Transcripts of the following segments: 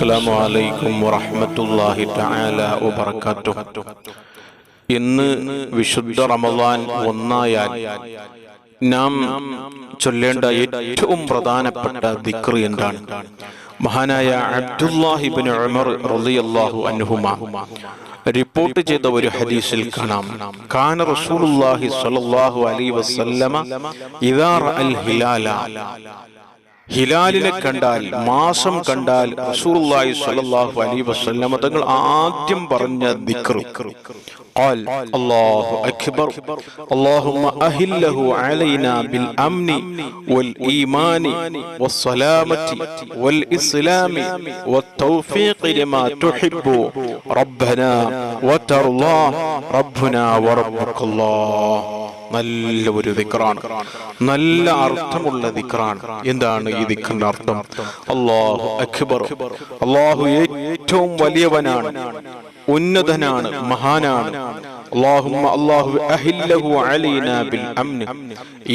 അസ്സലാമു അലൈക്കും വറഹ്മത്തുള്ളാഹി തആല വബറകാതുഹു. ഇന്ന് വിശുദ്ധ റമദാൻ ഒന്നായാൽ നാം ചൊല്ലേണ്ട ഏറ്റവും പ്രധാനപ്പെട്ട ദിക്ർ എന്താണ്? മഹാനായ അബ്ദുല്ലാഹിബിൻ ഉമർ റളിയല്ലാഹു അൻഹുമ റിപ്പോർട്ട് ചെയ്ത ഒരു ഹദീസിൽ കാണാം. കാന റസൂലുള്ളാഹി സ്വല്ലല്ലാഹു അലൈഹി വസല്ലമ ഇദാ റഅൽ ഹിലാല. ഹിലാലിനെ കണ്ടാൽ മാസം കണ്ടാൽ റസൂലുള്ളാഹി സ്വല്ലല്ലാഹു അലൈഹി വസല്ലമ തങ്ങൾ ആദ്യം പറഞ്ഞ ദിക്ർ قال الله أكبر اللهم أهله علينا بالأمن والإيمان والسلامة والإسلام والتوفيق لما تحب ربنا وترضى ربنا وربك الله നല്ല ഒരു ദിക്റാണ്. നല്ല അർത്ഥമുള്ള ദിക്റാണ്. എന്താണ് ഈ ദിക്റിന്റെ അർത്ഥം? അള്ളാഹു അക്ബർ. അള്ളാഹു ഏറ്റവും വലിയവനാണ് ഉന്നതനാണ് മഹാനാണ്. അള്ളാഹുമ്മ അള്ളാഹു അഹില്ലഹു അലൈനാ ബിൽ അംന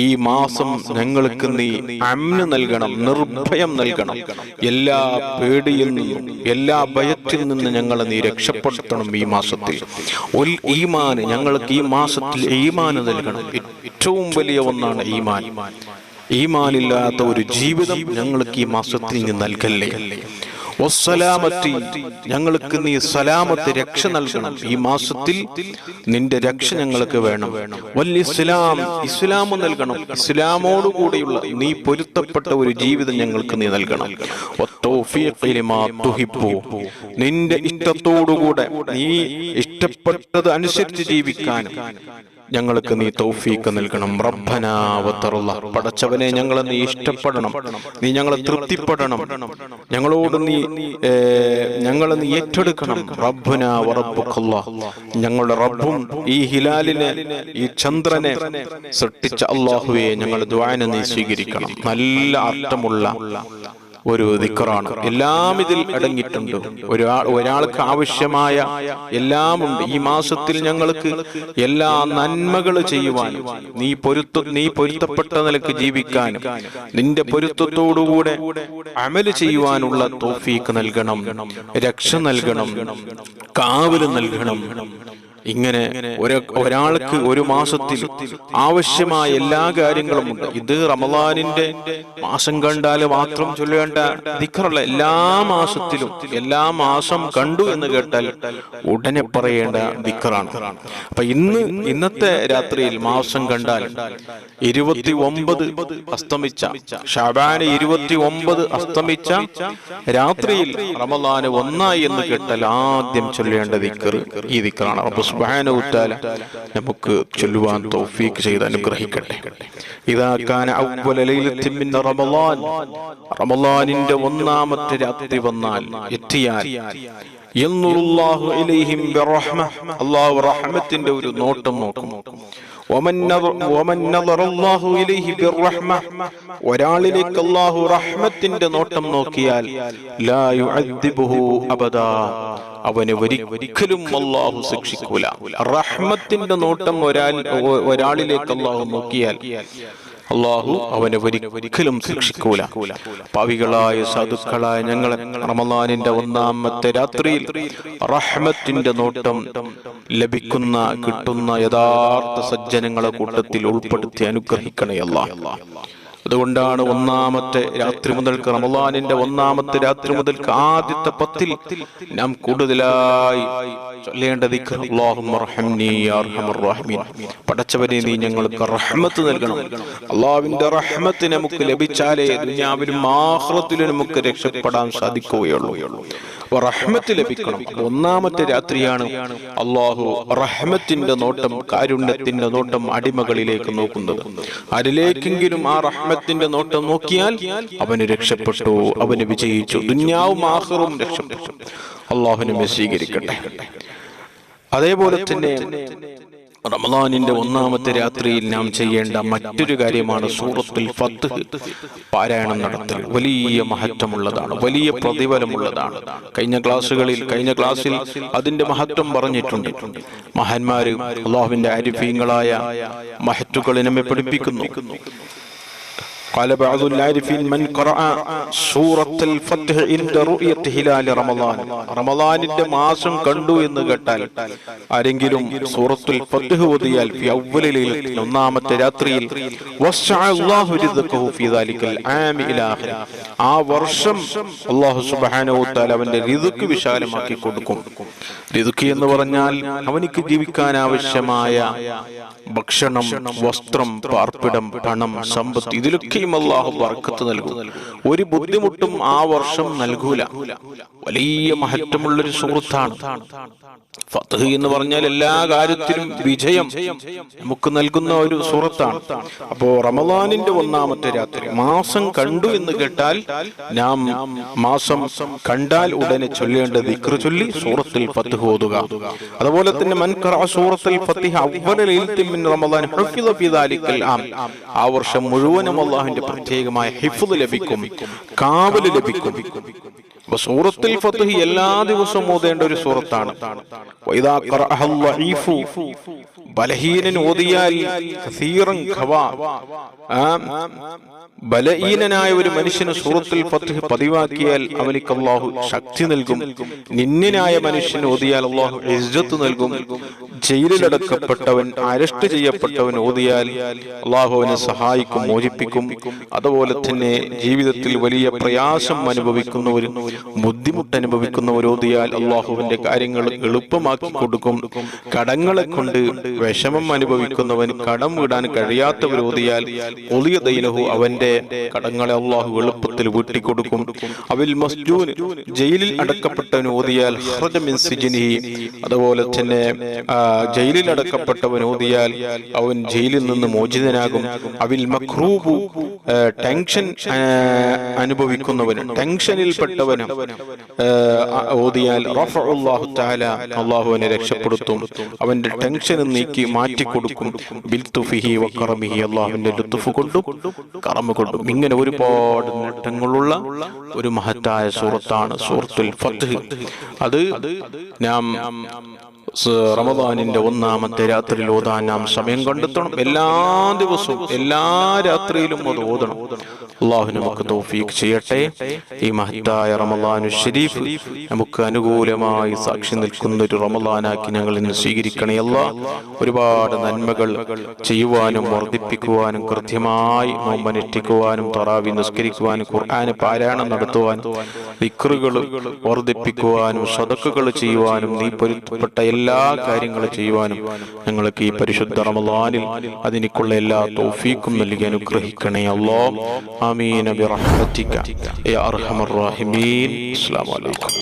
ഈ മാസം ഞങ്ങൾക്ക് നീ അംന നൽകണം നിർഭയം നൽകണം. എല്ലാ പേടിയിൽ നിന്നും എല്ലാ ഭയത്തിൽ നിന്നും ഞങ്ങളെ നീ രക്ഷപ്പെടുത്തണം ഈ മാസത്തിൽ. ഉൽ ഈമാൻ ഞങ്ങൾക്ക് ഈ മാസത്തിൽ ഈമാൻ നൽകണം. ഏറ്റവും വലിയ ഒന്നാണ് ഈമാൻ. ഈമാനില്ലാത്ത ഒരു ജീവിതം ഞങ്ങൾക്ക് ഈ മാസത്തിൽ നീ നൽകല്ലേ? ഞങ്ങൾക്ക് നീ സലാമത്ത് രക്ഷ നൽകണം. ഈ മാസത്തിൽ നിന്റെ രക്ഷ ഞങ്ങൾക്ക് വേണം. വൽ ഇസ്ലാം ഇസ്ലാം നൽകണം. ഇസ്ലാമോട് കൂടിയുള്ള നീ പൊരുത്തപ്പെട്ട ഒരു ജീവിതം ഞങ്ങൾക്ക് നീ നൽകണം. നിന്റെ ഇഷ്ടത്തോടുകൂടെ നീ ഇഷ്ടപ്പെട്ടത് അനുസരിച്ച് ജീവിക്കാനും ഞങ്ങൾക്ക് നീ തൗഫീക്ക് നൽകണം. റബ്ബനാവത്തറുള്ള പടച്ചവനെ ഞങ്ങളെ നീ ഇഷ്ടപ്പെടണം. നീ ഞങ്ങളെ തൃപ്തിപ്പെടണം. ഞങ്ങളോട് നീ ഞങ്ങൾ ഞങ്ങളെ നീ ഏറ്റെടുക്കണം. റബ്ബന ഞങ്ങളുടെ റബ്ബും ഈ ഹിലാലിനെ ഈ ചന്ദ്രനെ സൃഷ്ടിച്ച അള്ളാഹുവെ ഞങ്ങളുടെ ദ്വാന നീ സ്വീകരിക്കണം. നല്ല അർത്ഥമുള്ള ഒരു ദിക്കറാണ്. എല്ലാം ഇതിൽ അടങ്ങിയിട്ടുണ്ട്. ഒരാൾ ഒരാൾക്ക് ആവശ്യമായ എല്ലാം ഉണ്ട്. ഈ മാസത്തിൽ ഞങ്ങൾക്ക് എല്ലാ നന്മകൾ ചെയ്യുവാനും നീ പൊരുത്ത നീ പൊരുത്തപ്പെട്ട നിലയ്ക്ക് ജീവിക്കാനും നിന്റെ പൊരുത്തത്തോടുകൂടെ അമൽ ചെയ്യുവാനുള്ള തോഫീക്ക് നൽകണം രക്ഷ നൽകണം കാവൽ നൽകണം. ഇങ്ങനെ ഒരു ഒരാൾക്ക് ഒരു മാസത്തിൽ ആവശ്യമായ എല്ലാ കാര്യങ്ങളും ഉണ്ട് ഇത് റമദാനിന്റെ മാസം കണ്ടാൽ മാത്രം ചൊല്ലേണ്ട ദിഖറുള്ള എല്ലാ മാസത്തിലും എല്ലാ മാസം കണ്ടു എന്ന് കേട്ടാൽ ഉടനെ പറയേണ്ട ദിക്കറാണ്. അപ്പൊ ഇന്ന് ഇന്നത്തെ രാത്രിയിൽ മാസം കണ്ടാൽ ഇരുപത്തി ഒമ്പത് അസ്തമിച്ച ഷാബാന് ഇരുപത്തി ഒമ്പത് അസ്തമിച്ച രാത്രിയിൽ റമദാന് ഒന്നായി എന്ന് കേട്ടാൽ ആദ്യം ചൊല്ലേണ്ട ദിക്കർ ഈ ദിക്കറാണ്. റബ്ബ് സുബ്ഹാനഹു നമുക്ക് ചൊല്ലുവാൻ തൗഫീക്ക് ചെയ്ത് അനുഗ്രഹിക്കട്ടെ. ഇതാ കാന അവ്വല ലൈലത്തിൻ മിൻ റമളാൻ റമളാനിന്റെ ഒന്നാമത്തെ രാത്രി വന്നാൽ എത്തിയാൽ അല്ലാഹു റഹ്മത്തിന്റെ ഒരു നോട്ടം നോക്കും. ഒരാളിലേക്ക് അള്ളാഹു റഹ്മത്തിന്റെ നോട്ടം നോക്കിയാൽ അവന് ഒരിക്കലും അള്ളാഹു ശിക്ഷിക്കൂല റഹ്മത്തിന്റെ നോട്ടം ഒരാൾ ഒരാളിലേക്ക് അള്ളാഹു നോക്കിയാൽ അള്ളാഹു അവനെ ഒരിക്കലും ശിക്ഷിക്കൂല. പാവികളായ സാധുക്കളായ ഞങ്ങളെ റമദാനിന്റെ ഒന്നാമത്തെ രാത്രിയിൽ റഹ്മത്തിന്റെ നോട്ടം ലഭിക്കുന്ന കിട്ടുന്ന യഥാർത്ഥ സജ്ജനങ്ങളെ കൂട്ടത്തിൽ ഉൾപ്പെടുത്തി അനുഗ്രഹിക്കണേ അല്ലാഹ് അതുകൊണ്ടാണ് ഒന്നാമത്തെ രാത്രി മുതൽക്ക് റമദാനിന്റെ ഒന്നാമത്തെ രാത്രി മുതൽക്ക് ആദ്യത്തെ പത്തിൽ നാം കൂടുതലായി ചൊല്ലേണ്ട ദിക്ർ. അല്ലാഹുമ്മ റഹംനി യാ അർഹമർ റഹീമീൻ. പടച്ചവനെ നീ ഞങ്ങൾക്ക് റഹ്മത്ത് നൽകണം. അള്ളാവിന്റെ റഹ്മത്ത് നമുക്ക് ലഭിച്ചാലേ ദുനിയാവിലും ആഖിറത്തിലും നമുക്ക് രക്ഷപ്പെടാൻ സാധിക്കുകയുള്ളൂ. അപ്പൊ റഹ്മത്ത് ലഭിക്കണം. ഒന്നാമത്തെ രാത്രിയാണ് അള്ളാഹു റഹ്മത്തിന്റെ നോട്ടം കാരുണ്യത്തിന്റെ നോട്ടം അടിമകളിലേക്ക് നോക്കുന്നത്. അതിലേക്കെങ്കിലും ആ റഹ്മത്തിന്റെ നോട്ടം നോക്കിയാൽ അവന് രക്ഷപ്പെട്ടു അവന് വിജയിച്ചു. ദുന്യാവും ആഹറും രക്ഷപ്പെട്ടു. അള്ളാഹുനെ സ്വീകരിക്കട്ടെ അതേപോലെ തന്നെ റമദാനിന്റെ ഒന്നാമത്തെ രാത്രിയിൽ നാം ചെയ്യേണ്ട മറ്റൊരു കാര്യമാണ് സൂറത്തിൽ ഫത്ത്. പാരായണം നടത്തൽ. വലിയ മഹത്വമുള്ളതാണ് വലിയ പ്രതിഫലമുള്ളതാണ്. കഴിഞ്ഞ ക്ലാസ്സുകളിൽ കഴിഞ്ഞ ക്ലാസ്സിൽ അതിന്റെ മഹത്വം പറഞ്ഞിട്ടുണ്ട്. മഹാന്മാര് അള്ളാഹുവിന്റെ അരിഫീങ്ങളായ മഹത്വങ്ങളെ നമ്മെ പഠിപ്പിക്കുന്നു. قال بعض العارفين من قرأ سورة الفتح عند رؤية هلال رمضان റമദാനിന്റെ മാസം കണ്ടു എന്ന് കേട്ടാൽ ആരെങ്കിലും സൂറത്തുൽ ഫത്ഹ് ഓതിയാൽ ഫി അവ്വലി ലൈലത്തിൽ ഒന്നാമത്തെ രാത്രിയിൽ വസ്സഅ അല്ലാഹു റിസ്ഖഹു ഫി ദാലിക്കൽ ആമി ഇലാ ആഖിറ. ആ വർഷം അല്ലാഹു സുബ്ഹാനഹു വതആല അവന്റെ റിസ്ക് വിശാലമാക്കി കൊടുക്കും റിസ്ക് എന്ന് പറഞ്ഞാൽ അവനിക്ക് ജീവിക്കാൻ ആവശ്യമായ ഭക്ഷണം വസ്ത്രം പാർപ്പിടം പണം സമ്പത്ത് ഇതിലൊക്കെയും അള്ളാഹു ബർക്കത്ത് നൽകും. ഒരു ബുദ്ധിമുട്ടും ആ വർഷം നൽകൂല. വലിയ മഹത്വമുള്ളൊരു സുഹൃത്താണ്. ഫത്ഹ് എന്ന് പറഞ്ഞാൽ എല്ലാ കാര്യത്തിലും വിജയം നമുക്ക് നൽകുന്ന ഒരു സുഹൃത്താണ്. അപ്പോ റമദാനിന്റെ ഒന്നാമത്തെ രാത്രി മാസം കണ്ടു എന്ന് കേട്ടാൽ നാം മാസം കണ്ടാൽ ഉടനെ ചൊല്ലേണ്ട ദിക്ർ ചൊല്ലി സൂറത്തിൽ ഫത്ഹ് ഓതുക. അതുപോലെ തന്നെ സൂറത്തുൽ ഫത്ഹ് ദാലിക്കൽ ആം. ആ വർഷം മുഴുവനും അള്ളാഹുവിന്റെ പ്രത്യേകമായ ഹിഫ്ദ് ലഭിക്കും കാവൽ ലഭിക്കും. അപ്പൊ സൂറത്തിൽ ഫത്തുഹി എല്ലാ ദിവസവും ഓതേണ്ട ഒരു സൂറത്താണ്. ബലഹീനൻ ബലഹീനനായ ഒരു മനുഷ്യന് സൂറത്തുൽ ഫത്ഹ് പതിവാക്കിയാൽ അവനിക്ക് അള്ളാഹു ശക്തി നൽകും. നിന്നിനായ മനുഷ്യൻ ഓതിയാൽ അള്ളാഹു ഇജ്ജത്ത് നൽകും. ജയിലിലടക്കപ്പെട്ടവൻ അറസ്റ്റ് ചെയ്യപ്പെട്ടവൻ ഓതിയാൽ അള്ളാഹു അവനെ സഹായിക്കും മോചിപ്പിക്കും. അതുപോലെ തന്നെ ജീവിതത്തിൽ വലിയ പ്രയാസം അനുഭവിക്കുന്നവരും ബുദ്ധിമുട്ട് അനുഭവിക്കുന്നവരോതിയാൽ അള്ളാഹുവിന്റെ കാര്യങ്ങൾ എളുപ്പമാക്കി കൊടുക്കും. കടങ്ങളെ കൊണ്ട് വിഷമം അനുഭവിക്കുന്നവൻ കടം വിടാൻ കഴിയാത്ത വിരോധിയാൽ ഒളിയ ദൈനഹു അവന്റെ കടങ്ങളെ അള്ളാഹു എളുപ്പത്തിൽ വീട്ടിക്കൊടുക്കും. അവിൽ മസ്ജൂൻ ജയിലിൽ അടക്കപ്പെട്ടവൻ ഓതിയാൽ ഖറജ മിൻ സിജ്നിഹി. അതുപോലെ തന്നെ ജയിലിൽ അടക്കപ്പെട്ടവൻ ഓതിയാൽ അവൻ ജയിലിൽ നിന്ന് മോചിതനാകും. അവിൽ മക്രൂബു ടെൻഷൻ അനുഭവിക്കുന്നവനും അനുഭവിക്കുന്നവന് പെട്ടവനും ആ, ഓതിയാൽ അള്ളാഹു അള്ളാഹുവിനെ രക്ഷപ്പെടുത്തും. അവന്റെ ടെൻഷൻ നീക്കി മാറ്റിക്കൊടുക്കും. ബിൽത്തുഫിഹി വക്കറമിഹി അള്ളാഹുവിന്റെ ലുത്തുഫ് കൊണ്ടും കറമ കൊണ്ടും. ഇങ്ങനെ ഒരുപാട് നേട്ടങ്ങളുള്ള ഒരു മഹത്തായ സൂറത്താണ് സൂറത്തുൽ ഫത്ഹ്. അത് നാം റമദാനിന്റെ ഒന്നാമത്തെ രാത്രി ഓതാൻ നാം സമയം കണ്ടെത്തണം. എല്ലാ ദിവസവും എല്ലാ രാത്രിയിലും അത് ഓതണം. അള്ളാഹു നമുക്ക് തൗഫീഖ് ചെയ്യട്ടെ. ഈ മഹത്തായ റമദാനു ഷരീഫ് നമുക്ക് അനുകൂലമായി സാക്ഷി നിൽക്കുന്ന ഒരു റമദാനാക്കി ഞങ്ങൾ ഇന്ന് സ്വീകരിക്കണേ അല്ല ഒരുപാട് നന്മകൾ ചെയ്യുവാനും വർദ്ധിപ്പിക്കുവാനും കൃത്യമായി നോമ്പനുഷ്ഠിക്കുവാനും തറാവി നിസ്കരിക്കുവാനും ഖുർആാന് പാരായണം നടത്തുവാനും വിക്രുകൾ വർദ്ധിപ്പിക്കുവാനും സതക്കുകൾ ചെയ്യുവാനും നീ പൊരുത്തപ്പെട്ട എല്ലാ കാര്യങ്ങളും ചെയ്യുവാനും ഞങ്ങൾക്ക് ഈ പരിശുദ്ധ റമദാനിൽ അതിനുള്ള എല്ലാ തോഫീക്കും നൽകി അനുഗ്രഹിക്കണേ അല്ലോ ആമീൻ. ബിറഹ്മതിക യാ അർഹമർ റഹീമീൻ. അസ്സലാമു അലൈക്കും.